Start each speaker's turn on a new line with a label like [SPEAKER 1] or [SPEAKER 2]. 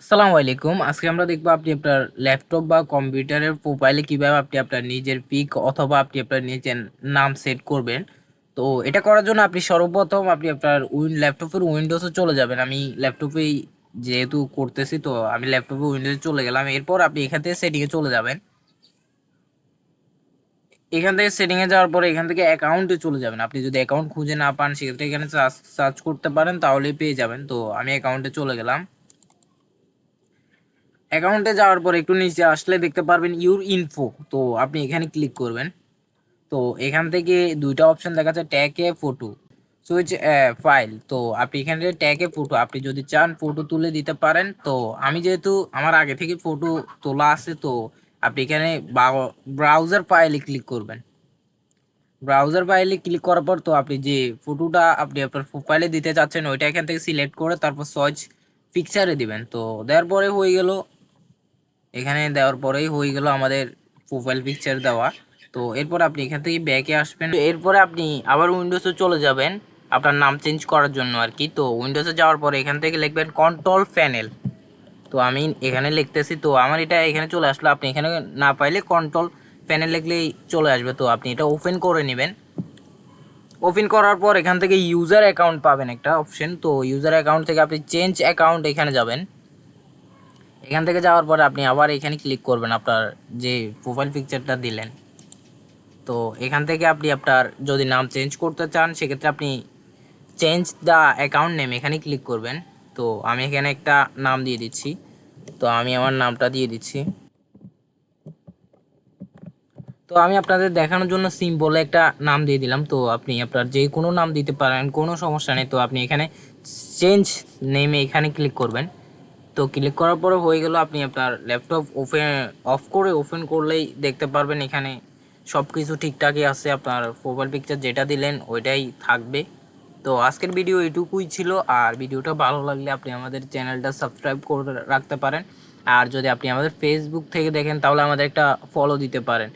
[SPEAKER 1] আসসালামু আলাইকুম। আজকে আমরা দেখব আপনি আপনার ল্যাপটপ বা কম্পিউটারের প্রোফাইলে কীভাবে আপনি আপনার নিজের পিক অথবা আপনি আপনার নিজের নাম সেট করবেন। তো এটা করার জন্য আপনি সর্বপ্রথম আপনি আপনার উইন, ল্যাপটপের উইন্ডোজে চলে যাবেন। আমি ল্যাপটপেই যেহেতু করতেছি, তো আমি ল্যাপটপে উইন্ডোজে চলে গেলাম। এরপর আপনি এখান থেকে সেটিংয়ে চলে যাবেন। এখান থেকে সেটিংয়ে যাওয়ার পরে এখান থেকে অ্যাকাউন্টে চলে যাবেন। আপনি যদি অ্যাকাউন্ট খুঁজে না পান, সেক্ষেত্রে এখানে সার্চ করতে পারেন, তাহলেই পেয়ে যাবেন। তো আমি অ্যাকাউন্টে চলে গেলাম। অ্যাকাউন্টে যাওয়ার পর একটু নিচে আসলে দেখতে পারবেন ইউর ইনফো তো আপনি এখানে ক্লিক করবেন। তো এখান থেকে দুইটা অপশন দেখা যাচ্ছে ট্যাগে ফটো সুইচ ফাইল তো আপনি এখানে ট্যাগে ফটো আপনি যদি চান ফটো তুলে দিতে পারেন। তো আমি যেহেতু আমার আগে থেকে ফটো তোলা আছে, তো আপনি এখানে ব্রাউজার ফাইলে ক্লিক করবেন। ব্রাউজার ফাইলে ক্লিক করার পর তো আপনি যে ফটোটা আপনি আপনার প্রোফাইলে দিতে চাচ্ছেন, ওইটা এখান থেকে সিলেক্ট করে তারপর সার্চ পিকচারে দিবেন। তো দেওয়ার পরে হয়ে গেল এখানে দেওয়ার পরেই হয়ে গেল আমাদের প্রোফাইল পিকচার দেওয়া। তো এরপর আপনি এখান থেকে ব্যাকে আসবেন। এরপরে আপনি আবার উইন্ডোজে চলে যাবেন আপনার নাম চেঞ্জ করার জন্য আর কি তো উইন্ডোজে যাওয়ার পরে এখান থেকে লিখবেন কন্ট্রোল প্যানেল তো আমি এখানে লিখতেছি, তো আমার এটা এখানে চলে আসলো। আপনি এখানে না পাইলে কন্ট্রোল প্যানেল লিখলেই চলে আসবে। তো আপনি এটা ওপেন করে নেবেন। ওপেন করার পর এখান থেকে ইউজার অ্যাকাউন্ট পাবেন একটা অপশন তো ইউজার অ্যাকাউন্ট থেকে আপনি চেঞ্জ অ্যাকাউন্ট এখানে যাবেন। এখান থেকে যাওয়ার পরে আপনি আবার এখানে ক্লিক করবেন আপনার যে প্রোফাইল পিকচারটা দিলেন। তো এখান থেকে আপনি আপনার যদি নাম চেঞ্জ করতে চান, সেক্ষেত্রে আপনি চেঞ্জ দ্য অ্যাকাউন্ট নেম এখানে ক্লিক করবেন। তো আমি এখানে একটা নাম দিয়ে দিচ্ছি। তো আমি আমার নামটা দিয়ে দিচ্ছি। তো আমি আপনাদের দেখানোর জন্য সিম্পলে একটা নাম দিয়ে দিলাম। তো আপনি আপনার যে কোনো নাম দিতে পারেন, কোনো সমস্যা নেই। তো আপনি এখানে চেঞ্জ নেমে এখানে ক্লিক করবেন। তো ক্লিক করার পরে হয়ে গেল আপনি আপনার ল্যাপটপ ওপেন অফ করে ওপেন করলেই দেখতে পারবেন এখানে সব কিছু ঠিকঠাকই আছে, আপনার প্রোফাইল পিকচার যেটা দিলেন ওইটাই থাকবে। তো আজকের ভিডিও এটুকুই ছিল, আর ভিডিওটা ভালো লাগলে আপনি আমাদের চ্যানেলটা সাবস্ক্রাইব করে রাখতে পারেন। আর যদি আপনি আমাদের ফেসবুক থেকে দেখেন, তাহলে আমাদের একটা ফলো দিতে পারেন।